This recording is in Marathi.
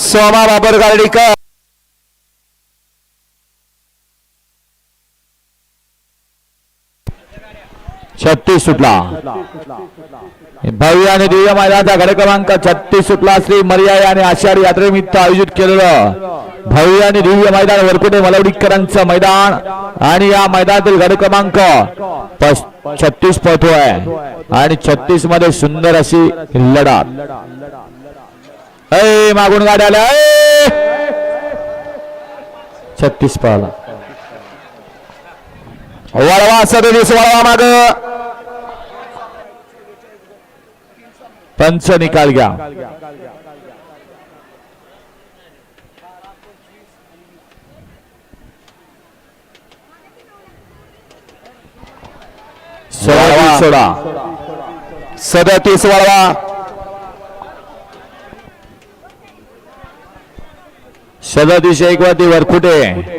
सोमा बाबर गार्डीकर. छत्तीस सुटला. भव्य आणि दिव्य मैदानाचा गड क्रमांक छत्तीस सुटला. श्री मर्याय आणि आषाढी यात्रेनिमित्त आयोजित केलेलं भव्य आणि दिव्य मैदान वरकुटे मलवडीकरांचं मैदान आणि या मैदानातील गड क्रमांक छत्तीस आहे. आणि छत्तीसमध्ये सुंदर अशी लढा अय मागून गाड्या आल्या ऐ! छत्तीस पाला वळवा सदतीस वळवा माग. पंच निकाल घ्या. सोळा सोळा. सदतीस वळवा. सदतीस एकवादी वरखुटे.